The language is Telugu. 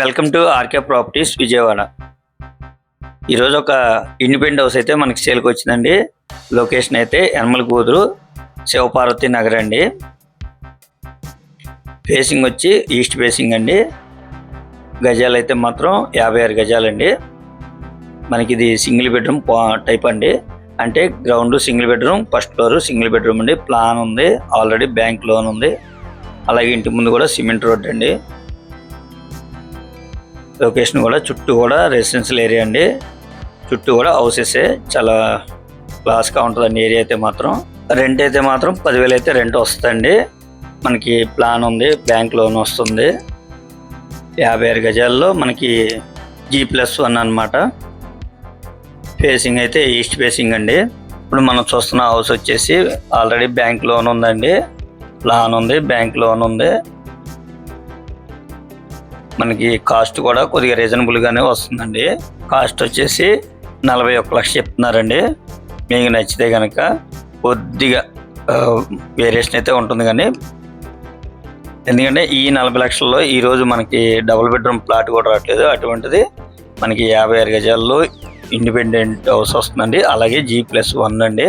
Welcome to RK properties Vijayawada. ఈరోజు ఒక ఇండిపెండెంట్ హౌస్ అయితే మనకి సేల్కి వచ్చిందండి. లొకేషన్ అయితే యనమల కూతురు శివపార్వతి నగర్ అండి. ఫేసింగ్ వచ్చి ఈస్ట్ ఫేసింగ్ అండి. గజాలు అయితే మాత్రం యాభై ఆరు గజాలండి మనకి ఇది సింగిల్ బెడ్రూమ్ టైప్ అండి. అంటే ground single bedroom first floor single bedroom అండి. ప్లాన్ ఉంది. ఆల్రెడీ బ్యాంక్ లోన్ ఉంది. అలాగే ఇంటి ముందు కూడా సిమెంట్ రోడ్ అండి. లొకేషన్ కూడా చుట్టూ కూడా రెసిడెన్షియల్ ఏరియా అండి. చుట్టూ కూడా హౌసెస్ చాలా క్లాస్గా ఉంటుందండి ఏరియా అయితే మాత్రం. రెంట్ అయితే మాత్రం పదివేలు అయితే రెంట్ వస్తుందండి. మనకి ప్లాన్ ఉంది బ్యాంక్ లోన్ వస్తుంది. యాభై ఆరు గజాల్లో మనకి జీ ప్లస్ వన్ అనమాట ఫేసింగ్ అయితే ఈస్ట్ ఫేసింగ్ అండి. ఇప్పుడు మనం చూస్తున్న హౌస్ వచ్చేసి ఆల్రెడీ బ్యాంక్ లోన్ ఉందండి. ప్లాన్ ఉంది బ్యాంక్ లోన్ ఉంది. మనకి కాస్ట్ కూడా కొద్దిగా రీజనబుల్గానే వస్తుందండి. కాస్ట్ వచ్చేసి నలభై ఒక్క లక్ష చెప్తున్నారండి. మీకు నచ్చితే కనుక కొద్దిగా వేరియేషన్ అయితే ఉంటుంది కానీ. ఎందుకంటే ఈ నలభై లక్షల్లో ఈరోజు మనకి డబుల్ బెడ్రూమ్ ప్లాట్ కూడా రావట్లేదు. అటువంటిది మనకి యాభై ఆరు గజాల్లో ఇండిపెండెంట్ హౌస్ వస్తుందండి. అలాగే జీ ప్లస్ వన్ అండి.